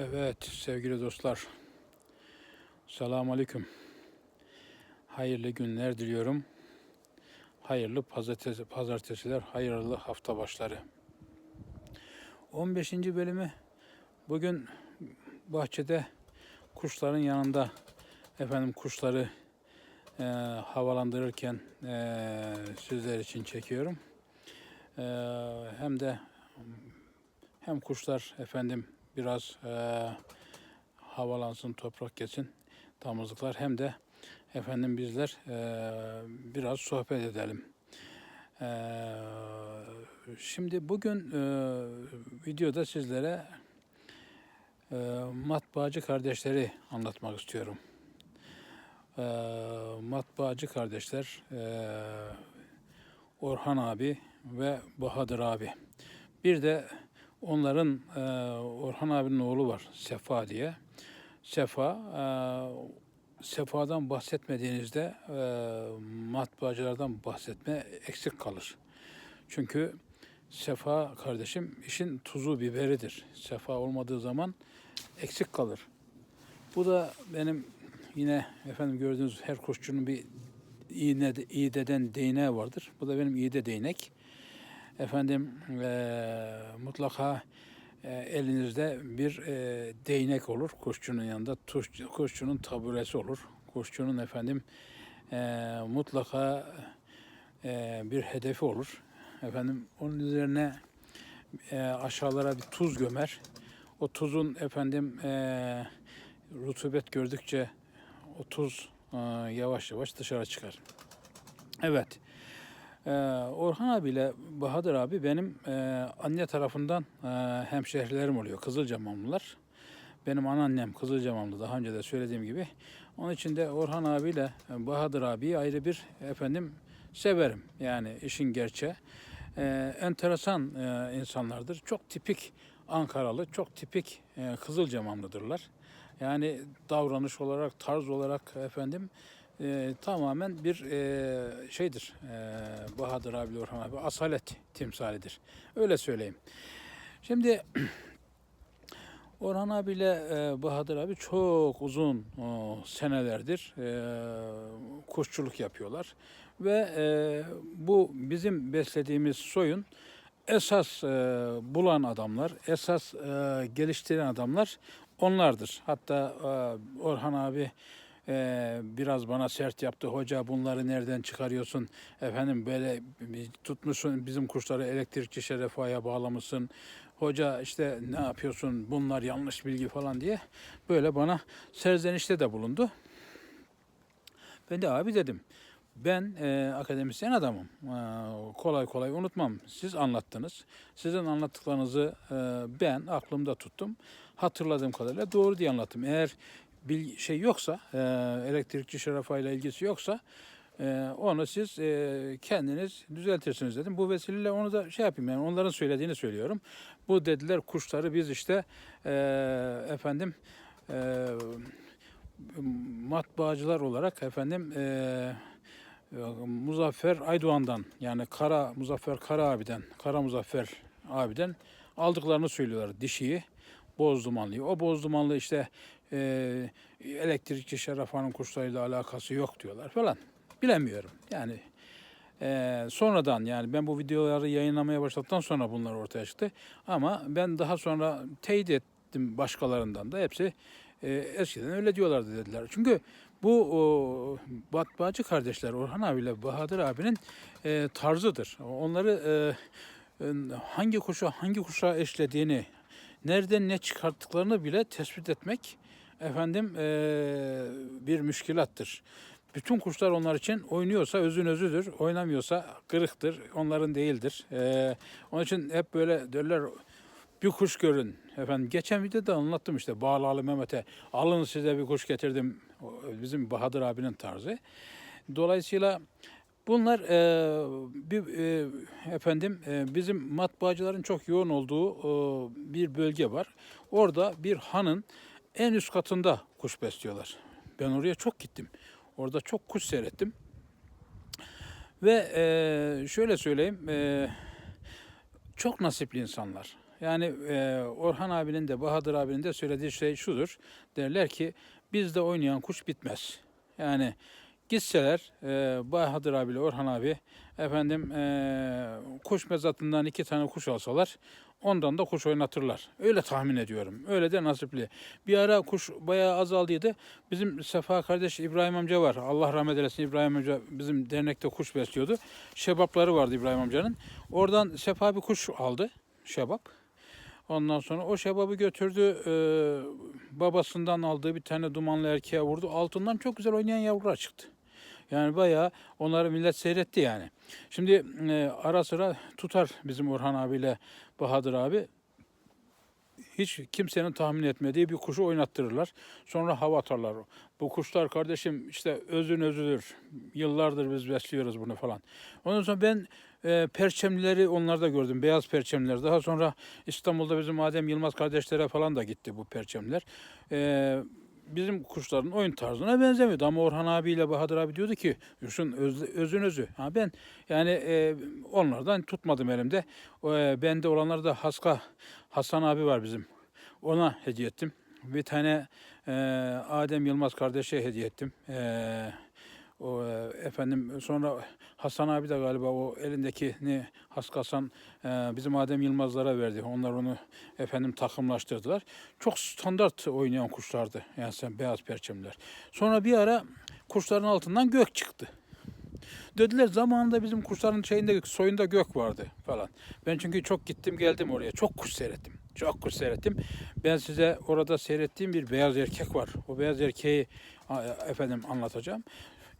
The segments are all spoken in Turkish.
Evet sevgili dostlar. Selamun Aleyküm. Hayırlı günler diliyorum. Hayırlı pazartesi, pazartesiler, hayırlı hafta başları. 15. bölümü bugün bahçede kuşların yanında efendim kuşları e, havalandırırken e, sizler için çekiyorum. E, hem de hem kuşlar efendim biraz e, havalansın, toprak geçsin, damızlıklar hem de efendim bizler e, biraz sohbet edelim. E, şimdi bugün e, videoda sizlere e, matbaacı kardeşleri anlatmak istiyorum. E, matbaacı kardeşler e, Orhan abi ve Bahadır abi. Bir de Onların e, Orhan abinin oğlu var Sefa diye. Sefa e, Sefa'dan bahsetmediğinizde e, matbaacılardan bahsetme eksik kalır. Çünkü Sefa kardeşim işin tuzu biberidir. Sefa olmadığı zaman eksik kalır. Bu da benim yine efendim gördüğünüz her kuşçunun bir iğne, iğdeden değneği vardır. Bu da benim iğde değnek efendim e, mutlaka e, elinizde bir e, değnek olur. Kuşçunun yanında tuş, kuşçunun taburesi olur. Kuşçunun efendim e, mutlaka e, bir hedefi olur. Efendim onun üzerine e, aşağılara bir tuz gömer. O tuzun efendim e, rutubet gördükçe o tuz e, yavaş yavaş dışarı çıkar. Evet ee, Orhan abiyle Bahadır abi benim e, anne tarafından e, hemşehrilerim oluyor. Kızılcamamlılar. Benim anneannem Kızılcamamlı daha önce de söylediğim gibi. Onun için de Orhan abiyle Bahadır abiyi ayrı bir efendim severim. Yani işin gerçeği. E, enteresan e, insanlardır. Çok tipik Ankaralı, çok tipik e, Kızılcamamlıdırlar. Yani davranış olarak, tarz olarak efendim e, tamamen bir e, şeydir. E, Bahadır abi, Orhan abi asalet timsalidir. Öyle söyleyeyim. Şimdi Orhan abiyle e, Bahadır abi çok uzun o, senelerdir e, kuşçuluk yapıyorlar. Ve e, bu bizim beslediğimiz soyun esas e, bulan adamlar, esas e, geliştiren adamlar onlardır. Hatta e, Orhan abi ee, biraz bana sert yaptı. Hoca bunları nereden çıkarıyorsun? Efendim böyle tutmuşsun bizim kursları elektrikçi şerefaya bağlamışsın. Hoca işte ne yapıyorsun? Bunlar yanlış bilgi falan diye böyle bana serzenişte de bulundu. Ben de abi dedim. Ben e, akademisyen adamım. E, kolay kolay unutmam. Siz anlattınız. Sizin anlattıklarınızı e, ben aklımda tuttum. Hatırladığım kadarıyla doğru diye anlattım. Eğer bir şey yoksa, e, elektrikçi şarafayla ilgisi yoksa e, onu siz e, kendiniz düzeltirsiniz dedim. Bu vesileyle onu da şey yapayım yani onların söylediğini söylüyorum. Bu dediler kuşları biz işte e, efendim e, matbaacılar olarak efendim e, Muzaffer Aydoğan'dan yani Kara Muzaffer Kara abiden, Kara Muzaffer abiden aldıklarını söylüyorlar dişiyi. Boz dumanlıyı. O boz dumanlı işte e, elektrikçi şarafanın kuşlarıyla alakası yok diyorlar falan. Bilemiyorum. Yani e, sonradan yani ben bu videoları yayınlamaya başladıktan sonra bunlar ortaya çıktı. Ama ben daha sonra teyit ettim başkalarından da hepsi e, eskiden öyle diyorlardı dediler. Çünkü bu o, Batbacı kardeşler Orhan abiyle Bahadır abinin e, tarzıdır. Onları e, e hangi kuşa hangi kuşa eşlediğini, nereden ne çıkarttıklarını bile tespit etmek efendim e, bir müşkilattır. Bütün kuşlar onlar için oynuyorsa özün özüdür, oynamıyorsa kırıktır, onların değildir. E, onun için hep böyle derler bir kuş görün. Efendim geçen videoda anlattım işte Bağlalı Mehmet'e alın size bir kuş getirdim. Bizim Bahadır abinin tarzı. Dolayısıyla bunlar e, bir e, efendim e, bizim matbaacıların çok yoğun olduğu e, bir bölge var. Orada bir hanın en üst katında kuş besliyorlar. Ben oraya çok gittim. Orada çok kuş seyrettim. Ve e, şöyle söyleyeyim, e, çok nasipli insanlar. Yani e, Orhan abinin de Bahadır abinin de söylediği şey şudur. Derler ki bizde oynayan kuş bitmez. Yani gitseler e, Bahadır abiyle Orhan abi efendim e, kuş mezatından iki tane kuş alsalar ondan da kuş oynatırlar. Öyle tahmin ediyorum. Öyle de nasipli. Bir ara kuş bayağı azaldıydı. Bizim Sefa kardeş İbrahim amca var. Allah rahmet eylesin İbrahim amca bizim dernekte kuş besliyordu. Şebapları vardı İbrahim amcanın. Oradan Sefa bir kuş aldı. Şebap. Ondan sonra o şebabı götürdü. e, babasından aldığı bir tane dumanlı erkeğe vurdu. Altından çok güzel oynayan yavrular çıktı. Yani bayağı onları millet seyretti yani. Şimdi e, ara sıra tutar bizim Orhan abiyle Bahadır abi. Hiç kimsenin tahmin etmediği bir kuşu oynattırırlar. Sonra hava atarlar. Bu kuşlar kardeşim işte özün özüdür. Yıllardır biz besliyoruz bunu falan. Ondan sonra ben e, perçemlileri onlarda gördüm. Beyaz perçemliler. Daha sonra İstanbul'da bizim Adem Yılmaz kardeşlere falan da gitti bu perçemler. E, bizim kuşların oyun tarzına benzemiyordu. Ama Orhan abiyle Bahadır abi diyordu ki Yuşun öz, özün özü. Ha ben yani e, onlardan tutmadım elimde. E, bende olanları da Haska Hasan abi var bizim. Ona hediye ettim. Bir tane e, Adem Yılmaz kardeşe hediye ettim. E, o e, efendim sonra Hasan abi de galiba o elindekini Haska Hasan e, bizim Adem Yılmazlara verdi. Onlar onu efendim takımlaştırdılar. Çok standart oynayan kuşlardı. Yani sen beyaz perçemler. Sonra bir ara kuşların altından gök çıktı. Dediler zamanında bizim kuşların şeyinde soyunda gök vardı falan. Ben çünkü çok gittim geldim oraya. Çok kuş seyrettim. Çok kuş seyrettim. Ben size orada seyrettiğim bir beyaz erkek var. O beyaz erkeği efendim anlatacağım.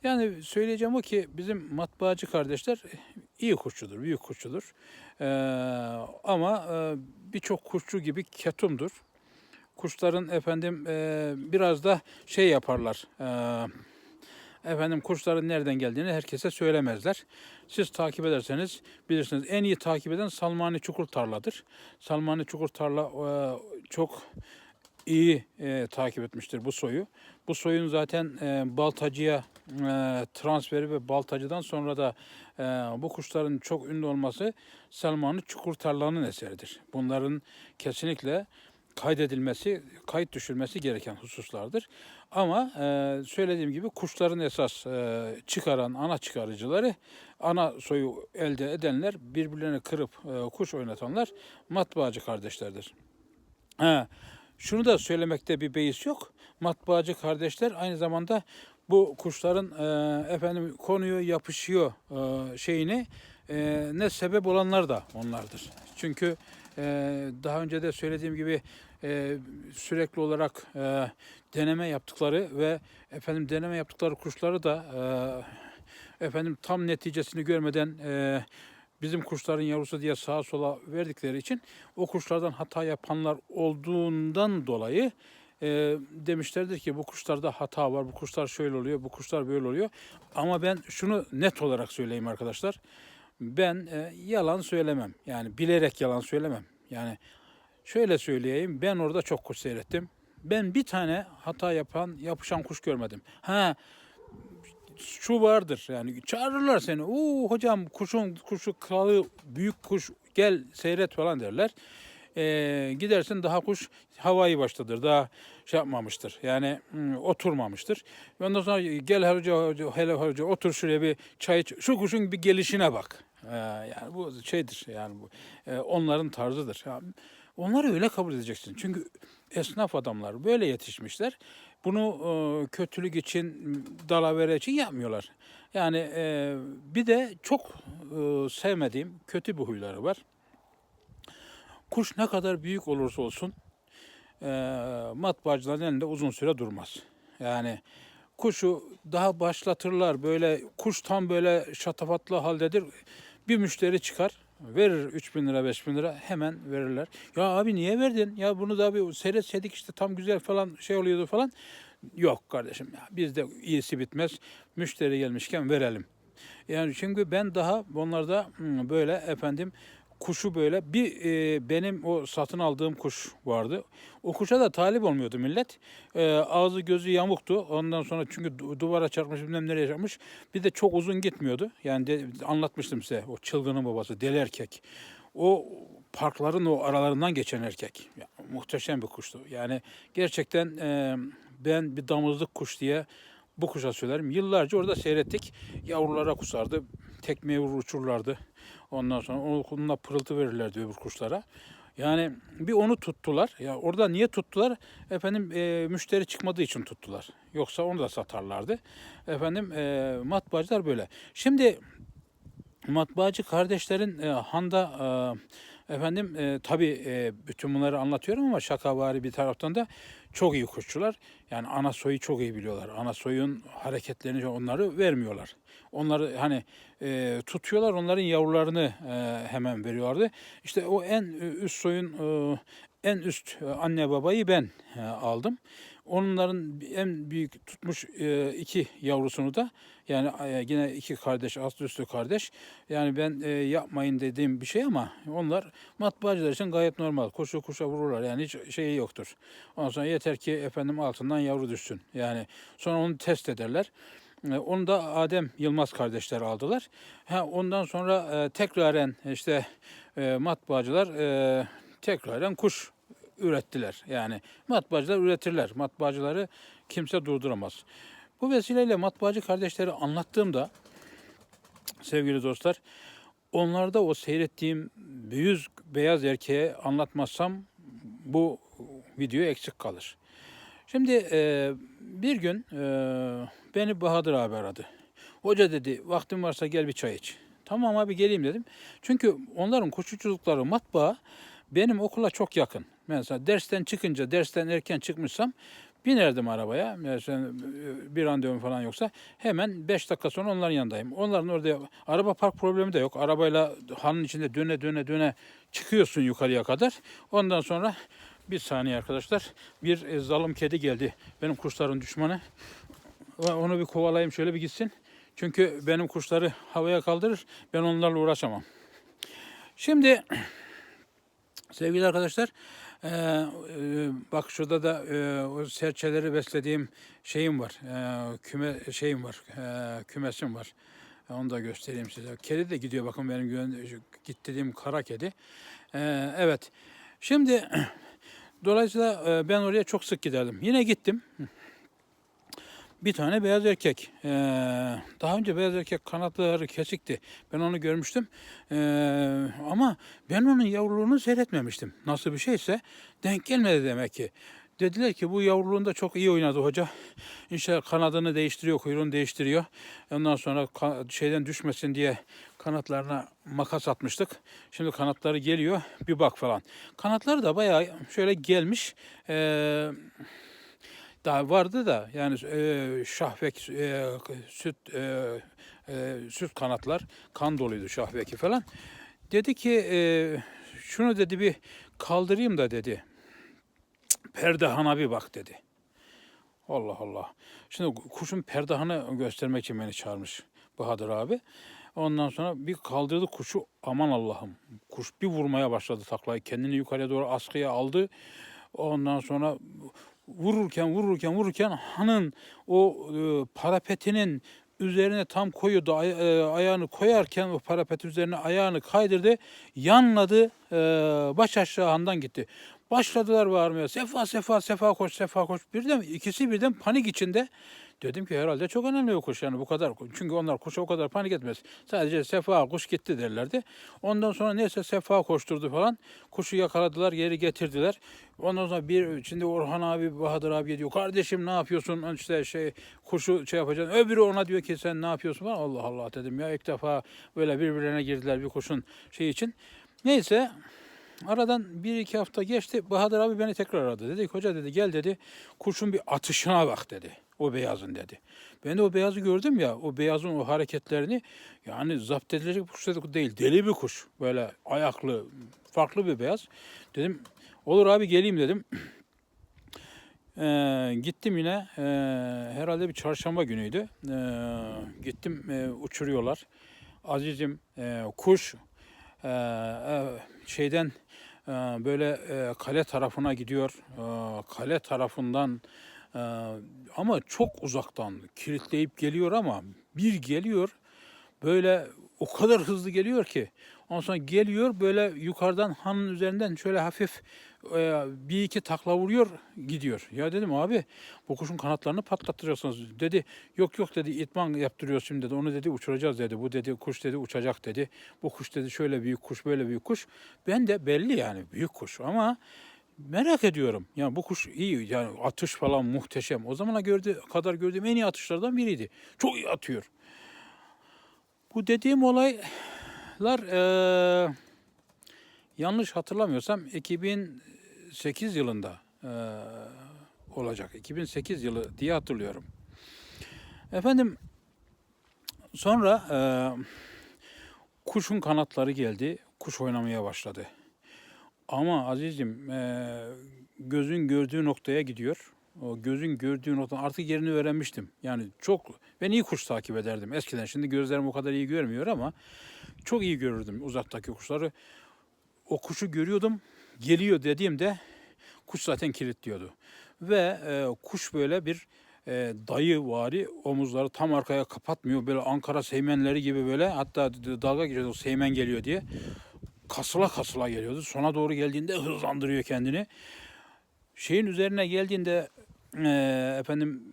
Yani söyleyeceğim o ki bizim matbaacı kardeşler iyi kuşçudur, büyük kuşçudur. Ee, ama e, birçok kuşçu gibi ketumdur. Kuşların efendim e, biraz da şey yaparlar. E, efendim kuşların nereden geldiğini herkese söylemezler. Siz takip ederseniz bilirsiniz. En iyi takip eden Salmani Çukur Tarla'dır. Salmani Çukur Tarla e, çok iyi e, takip etmiştir bu soyu. Bu soyun zaten e, Baltacı'ya e, transferi ve Baltacı'dan sonra da e, bu kuşların çok ünlü olması Salmanı Çukur Tarla'nın eseridir. Bunların kesinlikle kaydedilmesi, kayıt düşürmesi gereken hususlardır. Ama e, söylediğim gibi kuşların esas e, çıkaran ana çıkarıcıları, ana soyu elde edenler, birbirlerini kırıp e, kuş oynatanlar matbaacı kardeşlerdir. Ha, şunu da söylemekte bir beis yok. Matbaacı kardeşler aynı zamanda bu kuşların e, efendim konuyu yapışıyor e, şeyini e, ne sebep olanlar da onlardır. Çünkü daha önce de söylediğim gibi sürekli olarak deneme yaptıkları ve efendim deneme yaptıkları kuşları da efendim tam neticesini görmeden e, bizim kuşların yavrusu diye sağa sola verdikleri için o kuşlardan hata yapanlar olduğundan dolayı e, demişlerdir ki bu kuşlarda hata var, bu kuşlar şöyle oluyor, bu kuşlar böyle oluyor. Ama ben şunu net olarak söyleyeyim arkadaşlar. Ben e, yalan söylemem. Yani bilerek yalan söylemem. Yani şöyle söyleyeyim. Ben orada çok kuş seyrettim. Ben bir tane hata yapan, yapışan kuş görmedim. Ha şu vardır yani çağırırlar seni. Oo hocam kuşun kuşu kralı büyük kuş gel seyret falan derler. Ee, gidersin daha kuş havayı başladır. Daha şey yapmamıştır. Yani hmm, oturmamıştır. Ondan sonra gel hoca, hoca, hele hoca otur şuraya bir çay iç. Şu kuşun bir gelişine bak. Ee, yani bu şeydir yani bu e, onların tarzıdır. Ya, onları öyle kabul edeceksin. Çünkü esnaf adamlar böyle yetişmişler. Bunu e, kötülük için, dalavere için yapmıyorlar. Yani e, bir de çok e, sevmediğim kötü bir huyları var. Kuş ne kadar büyük olursa olsun e, matbaacıların elinde uzun süre durmaz. Yani kuşu daha başlatırlar böyle kuş tam böyle şatafatlı haldedir. Bir müşteri çıkar verir 3 bin lira 5 bin lira hemen verirler. Ya abi niye verdin? Ya bunu da bir seyretseydik işte tam güzel falan şey oluyordu falan. Yok kardeşim ya bizde iyisi bitmez. Müşteri gelmişken verelim. Yani çünkü ben daha onlarda hmm, böyle efendim kuşu böyle bir e, benim o satın aldığım kuş vardı. O kuşa da talip olmuyordu millet. E, ağzı gözü yamuktu. Ondan sonra çünkü du- duvara çarpmış bilmem nereye çarpmış. Bir de çok uzun gitmiyordu. Yani de, anlatmıştım size o çılgının babası deli erkek. O parkların o aralarından geçen erkek. Ya, muhteşem bir kuştu. Yani gerçekten e, ben bir damızlık kuş diye bu kuşa söylerim. Yıllarca orada seyrettik. Yavrulara kusardı. Tekmeye vurur uçurlardı. Ondan sonra onunla pırıltı verirlerdi öbür kuşlara. Yani bir onu tuttular. Ya orada niye tuttular? Efendim e, müşteri çıkmadığı için tuttular. Yoksa onu da satarlardı. Efendim e, matbaacılar böyle. Şimdi matbaacı kardeşlerin e, Han'da e, efendim e, tabii e, bütün bunları anlatıyorum ama şakavari bir taraftan da çok iyi kuşçular. Yani ana soyu çok iyi biliyorlar. Ana soyun hareketlerini onları vermiyorlar. Onları hani e, tutuyorlar onların yavrularını e, hemen veriyorlardı. İşte o en üst soyun e, en üst e, anne babayı ben e, aldım. Onların en büyük tutmuş e, iki yavrusunu da yani e, yine iki kardeş, aslı üstü kardeş. Yani ben e, yapmayın dediğim bir şey ama onlar matbaacılar için gayet normal. Koşu kuşa vururlar yani hiç şeyi yoktur. Ondan sonra yeter ki efendim altından yavru düşsün. Yani sonra onu test ederler. Onu da Adem Yılmaz kardeşler aldılar. Ha, ondan sonra tekraren işte matbaacılar tekraren kuş ürettiler. Yani matbaacılar üretirler. Matbaacıları kimse durduramaz. Bu vesileyle matbaacı kardeşleri anlattığımda sevgili dostlar onlarda o seyrettiğim yüz beyaz erkeğe anlatmazsam bu video eksik kalır. Şimdi e, bir gün e, beni Bahadır abi aradı. Hoca dedi vaktin varsa gel bir çay iç. Tamam abi geleyim dedim. Çünkü onların kuşçulukları matbaa benim okula çok yakın. Mesela dersten çıkınca, dersten erken çıkmışsam binerdim arabaya. Mesela e, bir randevum falan yoksa hemen 5 dakika sonra onların yanındayım. Onların orada araba park problemi de yok. Arabayla hanın içinde döne döne döne çıkıyorsun yukarıya kadar. Ondan sonra bir saniye arkadaşlar. Bir e, zalim kedi geldi. Benim kuşların düşmanı. Onu bir kovalayayım şöyle bir gitsin. Çünkü benim kuşları havaya kaldırır. Ben onlarla uğraşamam. Şimdi sevgili arkadaşlar e, e, bak şurada da e, o serçeleri beslediğim şeyim var. E, küme şeyim var. E, kümesim var. Onu da göstereyim size. Kedi de gidiyor bakın benim gö- gittiğim kara kedi. E, evet. Şimdi dolayısıyla e, ben oraya çok sık giderdim. Yine gittim. Bir tane beyaz erkek. Ee, daha önce beyaz erkek kanatları kesikti. Ben onu görmüştüm. Ee, ama ben onun yavruluğunu seyretmemiştim. Nasıl bir şeyse denk gelmedi demek ki. Dediler ki bu yavruluğunda çok iyi oynadı hoca. İnşallah kanadını değiştiriyor, kuyruğunu değiştiriyor. Ondan sonra şeyden düşmesin diye kanatlarına makas atmıştık. Şimdi kanatları geliyor, bir bak falan. Kanatları da bayağı şöyle gelmiş. Ee, daha vardı da yani e, şahbek e, süt e, e, süt kanatlar kan doluydu şahbeki falan. Dedi ki e, şunu dedi bir kaldırayım da dedi. Perdehana bir bak dedi. Allah Allah. Şimdi kuşun perdahanı göstermek için beni çağırmış Bahadır abi. Ondan sonra bir kaldırdı kuşu aman Allah'ım. Kuş bir vurmaya başladı taklayı. Kendini yukarıya doğru askıya aldı. Ondan sonra vururken vururken vururken hanın o e, parapetinin üzerine tam koyuyordu. Ay- e, ayağını koyarken o parapet üzerine ayağını kaydırdı. Yanladı e, baş aşağı handan gitti. Başladılar bağırmaya. Sefa sefa sefa koş sefa koş. Birden ikisi birden panik içinde dedim ki herhalde çok önemli o kuş yani bu kadar çünkü onlar kuşa o kadar panik etmez. Sadece sefa kuş gitti derlerdi. Ondan sonra neyse sefa koşturdu falan. Kuşu yakaladılar geri getirdiler. Ondan sonra bir şimdi Orhan abi Bahadır abi diyor kardeşim ne yapıyorsun? İşte şey kuşu şey yapacaksın. Öbürü ona diyor ki sen ne yapıyorsun? falan. Allah Allah dedim ya ilk defa böyle birbirlerine girdiler bir kuşun şey için. Neyse Aradan bir iki hafta geçti. Bahadır abi beni tekrar aradı. Dedi ki hoca dedi gel dedi kuşun bir atışına bak dedi. O beyazın dedi. Ben de o beyazı gördüm ya o beyazın o hareketlerini yani zapt edilecek bir kuş değil. Deli bir kuş. Böyle ayaklı farklı bir beyaz. Dedim olur abi geleyim dedim. Ee, gittim yine ee, herhalde bir çarşamba günüydü. Ee, gittim ee, uçuruyorlar. Azizim ee, kuş ee, e, şeyden ee, böyle e, kale tarafına gidiyor. Ee, kale tarafından e, ama çok uzaktan kilitleyip geliyor ama bir geliyor böyle o kadar hızlı geliyor ki Ondan sonra geliyor böyle yukarıdan hanın üzerinden şöyle hafif e, bir iki takla vuruyor gidiyor. Ya dedim abi bu kuşun kanatlarını patlatıracaksınız. Dedi yok yok dedi itman yaptırıyoruz şimdi dedi. Onu dedi uçuracağız dedi. Bu dedi kuş dedi uçacak dedi. Bu kuş dedi şöyle büyük kuş böyle büyük kuş. Ben de belli yani büyük kuş ama merak ediyorum. Yani bu kuş iyi yani atış falan muhteşem. O zamana gördü, kadar gördüğüm en iyi atışlardan biriydi. Çok iyi atıyor. Bu dediğim olaylar eee, yanlış hatırlamıyorsam 2008 yılında eee, olacak. 2008 yılı diye hatırlıyorum. Efendim sonra eee, kuşun kanatları geldi. Kuş oynamaya başladı. Ama azizim eee, gözün gördüğü noktaya gidiyor. O gözün gördüğü nokta artık yerini öğrenmiştim. Yani çok ben iyi kuş takip ederdim eskiden. Şimdi gözlerim o kadar iyi görmüyor ama çok iyi görürdüm uzaktaki kuşları. O kuşu görüyordum. Geliyor dediğimde kuş zaten kilitliyordu. Ve e, kuş böyle bir e, dayı vari omuzları tam arkaya kapatmıyor. Böyle Ankara seymenleri gibi böyle hatta dalga geçiyordu seymen geliyor diye. Kasıla kasıla geliyordu. Sona doğru geldiğinde hızlandırıyor kendini. Şeyin üzerine geldiğinde e, efendim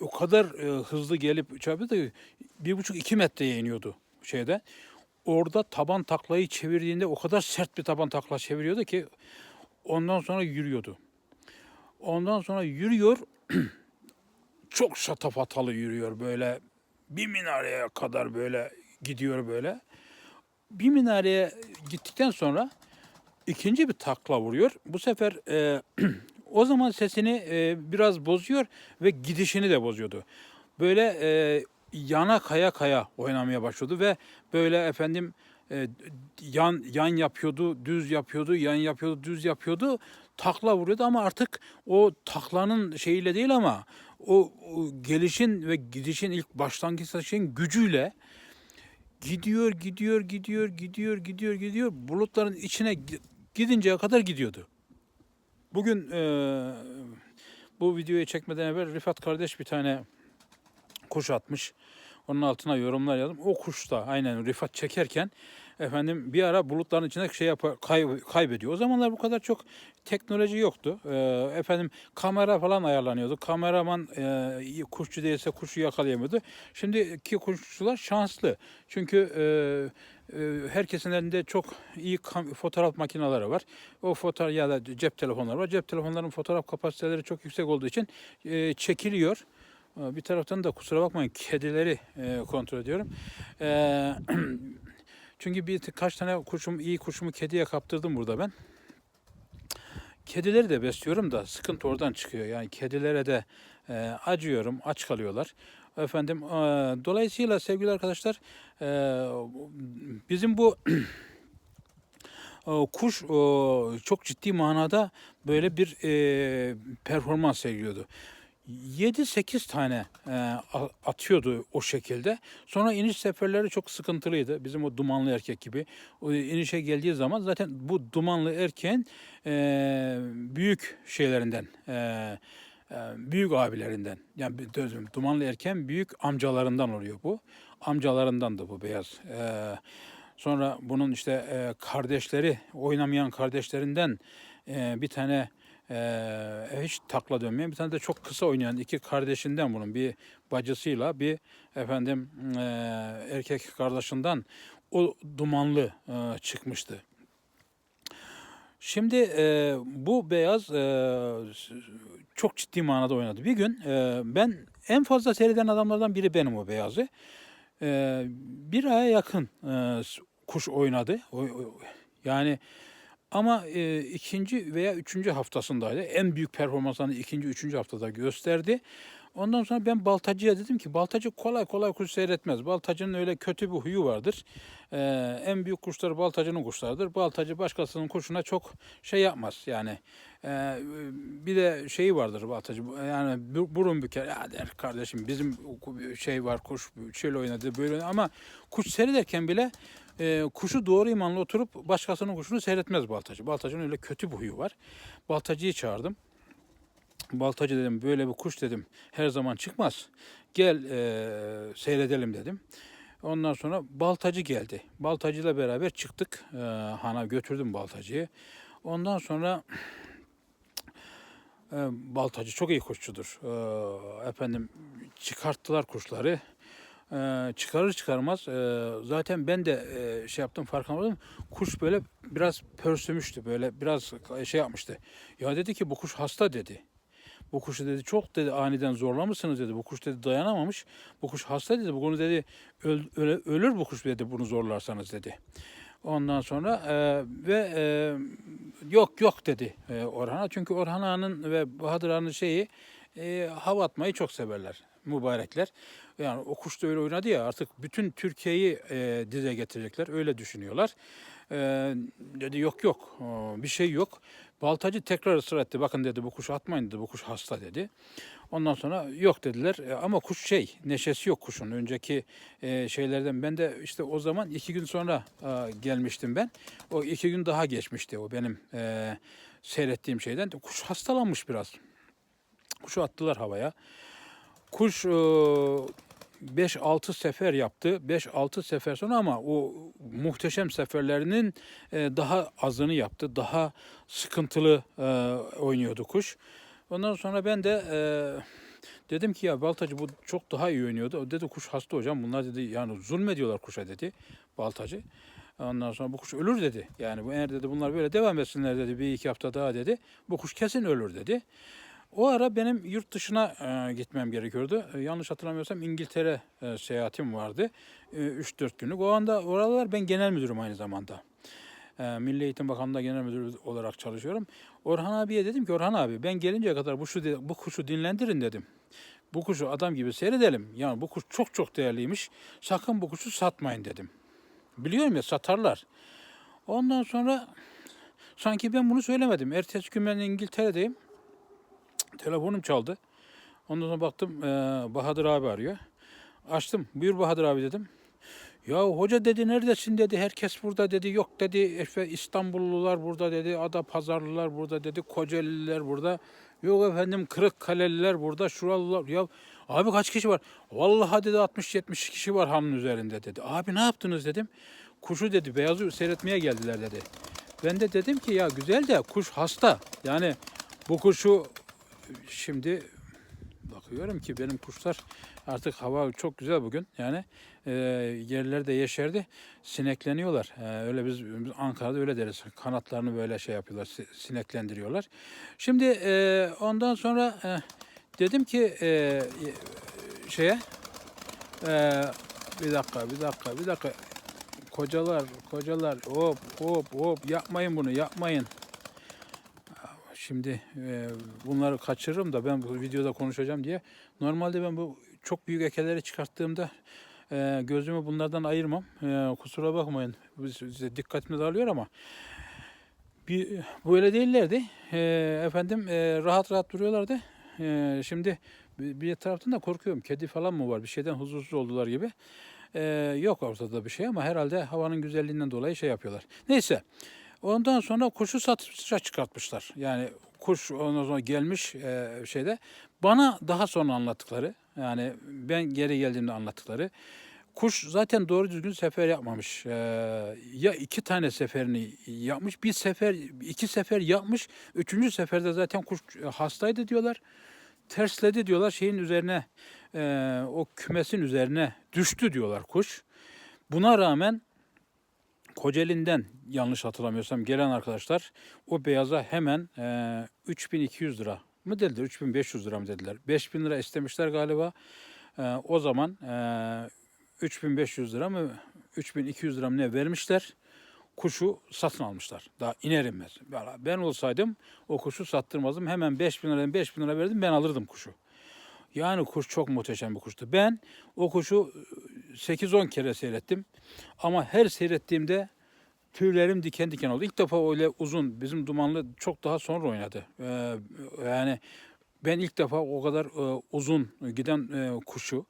o kadar e, hızlı gelip çarptı da bir buçuk iki metreye iniyordu şeyde. Orada taban taklayı çevirdiğinde o kadar sert bir taban takla çeviriyordu ki ondan sonra yürüyordu. Ondan sonra yürüyor çok şatafatalı yürüyor böyle bir minareye kadar böyle gidiyor böyle. Bir minareye gittikten sonra ikinci bir takla vuruyor. Bu sefer e, o zaman sesini e, biraz bozuyor ve gidişini de bozuyordu. Böyle e, yana kaya kaya oynamaya başladı ve böyle efendim e, yan yan yapıyordu, düz yapıyordu, yan yapıyordu, düz yapıyordu. Takla vuruyordu ama artık o taklanın şeyiyle değil ama o, o gelişin ve gidişin ilk başlangıç şeyin gücüyle gidiyor, gidiyor, gidiyor, gidiyor, gidiyor, gidiyor. Bulutların içine gi- gidinceye kadar gidiyordu. Bugün e, bu videoyu çekmeden evvel Rifat kardeş bir tane kuş atmış. Onun altına yorumlar yazdım. O kuş da aynen Rifat çekerken efendim bir ara bulutların içinde şey yapar, kay- kaybediyor. O zamanlar bu kadar çok teknoloji yoktu. E, efendim kamera falan ayarlanıyordu. Kameraman e, kuşçu değilse kuşu yakalayamıyordu. Şimdiki kuşçular şanslı. Çünkü e, e, herkesin elinde çok iyi fotoğraf makineleri var. O fotoğraf ya da cep telefonları var. Cep telefonlarının fotoğraf kapasiteleri çok yüksek olduğu için e, çekiliyor. E, Bir taraftan da kusura bakmayın kedileri e, kontrol ediyorum. E, çünkü bir kaç tane kuşum iyi kuşumu kediye kaptırdım burada ben. Kedileri de besliyorum da sıkıntı oradan çıkıyor. Yani kedilere de e, acıyorum, aç kalıyorlar. Efendim, e, dolayısıyla sevgili arkadaşlar, e, bizim bu e, kuş çok ciddi manada böyle bir e, performans sergiliyordu. 7-8 tane e, atıyordu o şekilde. Sonra iniş seferleri çok sıkıntılıydı. Bizim o dumanlı erkek gibi. O inişe geldiği zaman zaten bu dumanlı erkeğin e, büyük şeylerinden, e, e, büyük abilerinden. Yani dumanlı erkeğin büyük amcalarından oluyor bu. Amcalarından da bu beyaz. E, sonra bunun işte e, kardeşleri, oynamayan kardeşlerinden e, bir tane ee, hiç takla dönmeyen bir tane de çok kısa oynayan iki kardeşinden bunun bir bacısıyla bir efendim e, erkek kardeşinden o dumanlı e, çıkmıştı. Şimdi e, bu beyaz e, çok ciddi manada oynadı. Bir gün e, ben en fazla seyreden adamlardan biri benim o beyazı. E, bir aya yakın e, kuş oynadı. O- o- yani ama e, ikinci veya üçüncü haftasındaydı. En büyük performansını ikinci, üçüncü haftada gösterdi. Ondan sonra ben baltacıya dedim ki baltacı kolay kolay kuş seyretmez. Baltacının öyle kötü bir huyu vardır. Ee, en büyük kuşlar baltacının kuşlarıdır. Baltacı başkasının kuşuna çok şey yapmaz yani. Ee, bir de şeyi vardır baltacı yani bu- burun büker. Ya der kardeşim bizim şey var kuş şöyle oynadı böyle oynadı. ama kuş seyrederken bile e, kuşu doğru imanla oturup başkasının kuşunu seyretmez baltacı. Baltacının öyle kötü bir huyu var. Baltacıyı çağırdım. Baltacı dedim böyle bir kuş dedim her zaman çıkmaz. Gel e, seyredelim dedim. Ondan sonra baltacı geldi. Baltacıyla beraber çıktık. Ee, hana götürdüm baltacıyı. Ondan sonra e, baltacı çok iyi kuşçudur. Ee, efendim çıkarttılar kuşları. Ee, çıkarır çıkarmaz e, zaten ben de e, şey yaptım farkına vardım. Kuş böyle biraz pörsümüştü böyle biraz şey yapmıştı. Ya dedi ki bu kuş hasta dedi. Bu kuşu dedi çok dedi aniden zorlamışsınız dedi. Bu kuş dedi dayanamamış. Bu kuş hasta dedi. Bu konu dedi öl- ölür bu kuş dedi bunu zorlarsanız dedi. Ondan sonra e, ve e, yok yok dedi e, Orhan'a. Çünkü Orhan ve Bahadır Ağa'nın şeyi e, hava atmayı çok severler mübarekler. Yani o kuş da öyle oynadı ya artık bütün Türkiye'yi e, dize getirecekler öyle düşünüyorlar. E, dedi yok yok o, bir şey yok. Baltacı tekrar ısrar etti. Bakın dedi bu kuş atmayın dedi bu kuş hasta dedi. Ondan sonra yok dediler E, ama kuş şey neşesi yok kuşun önceki e, şeylerden. Ben de işte o zaman iki gün sonra e, gelmiştim ben. O iki gün daha geçmişti o benim e, seyrettiğim şeyden. Kuş hastalanmış biraz. Kuşu attılar havaya. Kuş e, 5-6 sefer yaptı. 5-6 sefer sonra ama o muhteşem seferlerinin e, daha azını yaptı. Daha sıkıntılı e, oynuyordu kuş. Ondan sonra ben de e, dedim ki ya Baltacı bu çok daha iyi oynuyordu. Dedi kuş hasta hocam. Bunlar dedi yani zulmediyorlar kuşa dedi Baltacı. Ondan sonra bu kuş ölür dedi. Yani bu eğer dedi bunlar böyle devam etsinler dedi bir iki hafta daha dedi. Bu kuş kesin ölür dedi. O ara benim yurt dışına e, gitmem gerekiyordu. E, yanlış hatırlamıyorsam İngiltere e, seyahatim vardı. E, 3-4 günlük. O anda oralar ben genel müdürüm aynı zamanda. E, Milli Eğitim Bakanlığı'nda genel müdür olarak çalışıyorum. Orhan abiye dedim ki Orhan abi ben gelinceye kadar bu, kuşu, bu kuşu dinlendirin dedim. Bu kuşu adam gibi seyredelim. Yani bu kuş çok çok değerliymiş. Sakın bu kuşu satmayın dedim. Biliyorum ya satarlar. Ondan sonra sanki ben bunu söylemedim. Ertesi gün ben İngiltere'deyim. Telefonum çaldı. Ondan sonra baktım eee, Bahadır abi arıyor. Açtım. Buyur Bahadır abi dedim. Ya hoca dedi neredesin dedi. Herkes burada dedi. Yok dedi. İşte İstanbullular burada dedi. Ada pazarlılar burada dedi. Kocaeliler burada. Yok efendim Kırıkkaleliler burada. Şuralılar. Ya abi kaç kişi var? Vallahi dedi 60-70 kişi var hanın üzerinde dedi. Abi ne yaptınız dedim. Kuşu dedi beyazı seyretmeye geldiler dedi. Ben de dedim ki ya güzel de kuş hasta. Yani bu kuşu şimdi bakıyorum ki benim kuşlar artık hava çok güzel bugün. Yani e, yerler de yeşerdi. Sinekleniyorlar. E, öyle biz, biz Ankara'da öyle deriz. Kanatlarını böyle şey yapıyorlar. si- Sineklendiriyorlar. Şimdi e, ondan sonra e, dedim ki e, şeye e, bir dakika bir dakika bir dakika kocalar kocalar hop hop hop yapmayın bunu yapmayın. Şimdi e, bunları kaçırırım da ben bu videoda konuşacağım diye. Normalde ben bu çok büyük ekeleri çıkarttığımda e, gözümü bunlardan ayırmam. E, kusura bakmayın. Dikkatimi dağılıyor ama bir, böyle değillerdi. E, efendim e, rahat rahat duruyorlardı. E, şimdi bir taraftan da korkuyorum. Kedi falan mı var? Bir şeyden huzursuz oldular gibi. E, yok ortada bir şey ama herhalde havanın güzelliğinden dolayı şey yapıyorlar. Neyse. Ondan sonra kuşu satışa çıkartmışlar. Yani kuş ondan sonra gelmiş e, şeyde. Bana daha sonra anlattıkları yani ben geri geldiğimde anlattıkları. Kuş zaten doğru düzgün sefer yapmamış. E, ya iki tane seferini yapmış, bir sefer, iki sefer yapmış. Üçüncü seferde zaten kuş hastaydı diyorlar. Tersledi diyorlar şeyin üzerine, e, o kümesin üzerine düştü diyorlar kuş. Buna rağmen Kocaeli'nden yanlış hatırlamıyorsam gelen arkadaşlar o beyaza hemen e, 3200 lira mı dediler, 3500 lira mı dediler. 5000 lira istemişler galiba. E, o zaman e, 3500 lira mı 3200 lira mı ne vermişler. Kuşu satın almışlar. Daha iner inmez. Ben olsaydım o kuşu sattırmazdım. Hemen 5000 liradan 5000 lira verdim ben alırdım kuşu. Yani kuş çok muhteşem bir kuştu. Ben o kuşu 8-10 kere seyrettim. Ama her seyrettiğimde tüylerim diken diken oldu. İlk defa öyle uzun, bizim dumanlı çok daha sonra oynadı. Ee, yani ben ilk defa o kadar e, uzun giden e, kuşu,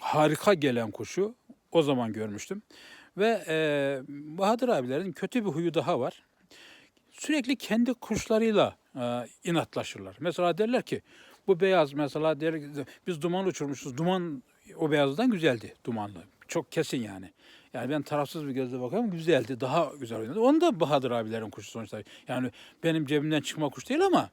harika gelen kuşu o zaman görmüştüm. Ve e, Bahadır abilerin kötü bir huyu daha var. Sürekli kendi kuşlarıyla e, inatlaşırlar. Mesela derler ki bu beyaz mesela der, biz duman uçurmuşuz. Duman o beyazdan güzeldi dumanlı. çok kesin yani. Yani ben tarafsız bir gözle bakıyorum güzeldi. Daha güzel oynadı. Onu da Bahadır abilerin kuşu sonuçta. Yani benim cebimden çıkma kuş değil ama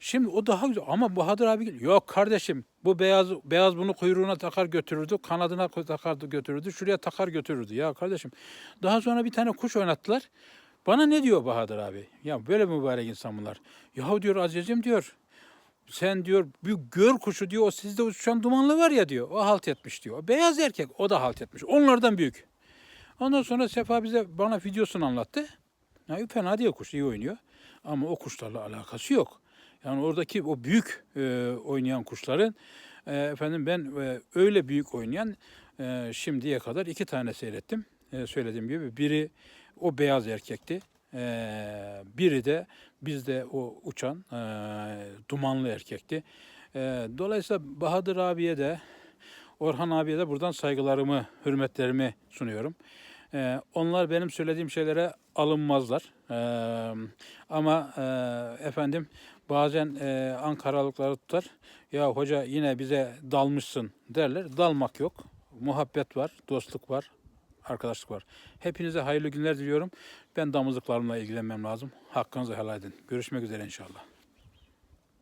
Şimdi o daha güzel ama Bahadır abi. Yok kardeşim bu beyaz beyaz bunu kuyruğuna takar götürürdü, kanadına takardı götürürdü, şuraya takar götürürdü. Ya kardeşim daha sonra bir tane kuş oynattılar. Bana ne diyor Bahadır abi? Ya böyle mübarek insan bunlar. Ya diyor Aziz'im diyor. Sen diyor bir gör kuşu diyor o sizde uçuşan dumanlı var ya diyor. O halt etmiş diyor. O beyaz erkek o da halt etmiş. Onlardan büyük. Ondan sonra Sefa bize bana videosunu anlattı. Ya fena değil kuş iyi oynuyor. Ama o kuşlarla alakası yok. Yani oradaki o büyük e, oynayan kuşların e, efendim ben e, öyle büyük oynayan e, şimdiye kadar iki tane seyrettim. E, söylediğim gibi biri o beyaz erkekti. E, biri de bizde o uçan e, dumanlı erkekti. E, dolayısıyla Bahadır abiye de Orhan abiye de buradan saygılarımı, hürmetlerimi sunuyorum. Ee, onlar benim söylediğim şeylere alınmazlar. Ee, ama e, efendim bazen e, Ankaralıkları tutar. Ya hoca yine bize dalmışsın derler. Dalmak yok. Muhabbet var, dostluk var, arkadaşlık var. Hepinize hayırlı günler diliyorum. Ben damızlıklarımla ilgilenmem lazım. Hakkınızı helal edin. Görüşmek üzere inşallah.